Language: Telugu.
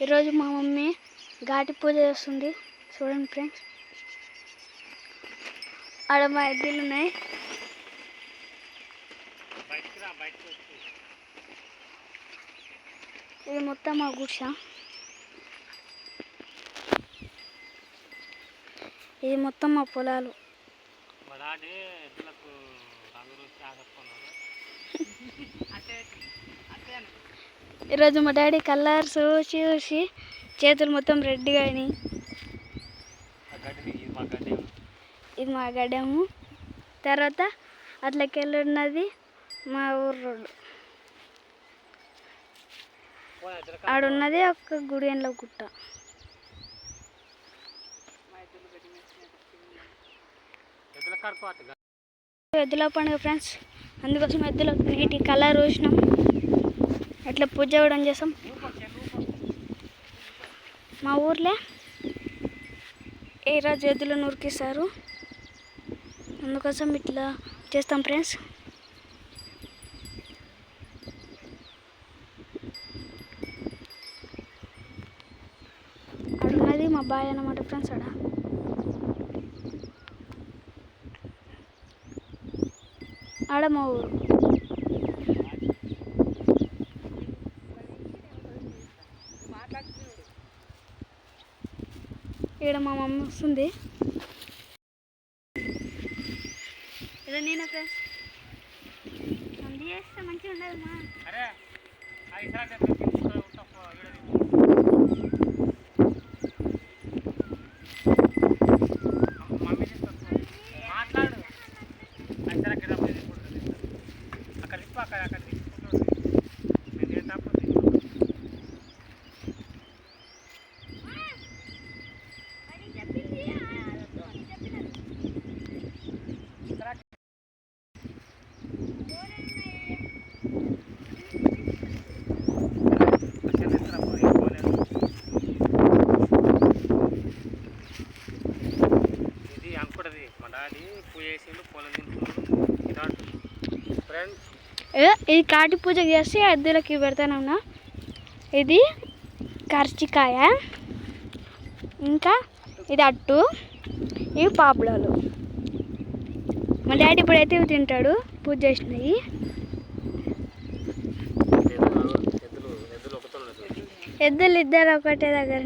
ఈరోజు మా మమ్మీ ఘాటి పూజ చేస్తుంది. చూడండి ఫ్రెండ్స్. ఆడ మా ఎద్దులు ఉన్నాయి. ఇది మొత్తం మా గుడిస. ఇది మొత్తం మా పొలాలు. మా డాడీ రంగులు ఈరోజు మా డాడీ కలర్స్ చూసి చూసి చేతులు మొత్తం రెడ్గా అయినాయి ఇది మా గడ్డము. తర్వాత అట్లకెళ్ళి ఉన్నది మా ఊరు రోడ్డు ఆడున్నది ఒక గుడి ఎండ్ల గుట్ట. ఎద్దుల పండుగ ఫ్రెండ్స్. అందుకోసం ఎద్దులకు నీటి కలర్ వేసినాం ఇట్లా పూజ కూడా చేస్తాం. మా ఊర్లో. ఏ రోజు ఎద్దులను ఉరికిస్తారు అందుకోసం ఇట్లా చేస్తాం ఫ్రెండ్స్. అడున్నది మా బాయ్ అన్నమాట ఫ్రెండ్స్ అడ ఆడ మా ఊరు. ఇక్కడ మా మమ్మీ వస్తుంది. ఇలా నేనే ఫ్రెండ్స్ మంది చేస్తే మంచిగా ఉండదు మా. పూజ చేసిండు పొలం ఫ్రెండ్స్ ఇది కాటి పూజ చేసి ఎద్దులకి పెడతానన్నా ఇది కర్చికాయ. ఇంకా ఇది అట్టు ఇవి పాపులాలు. మా డాడీ ఇప్పుడైతే ఇవి తింటాడు పూజ చేసినవి. ఎద్దులు ఇద్దరు ఒకటే దగ్గర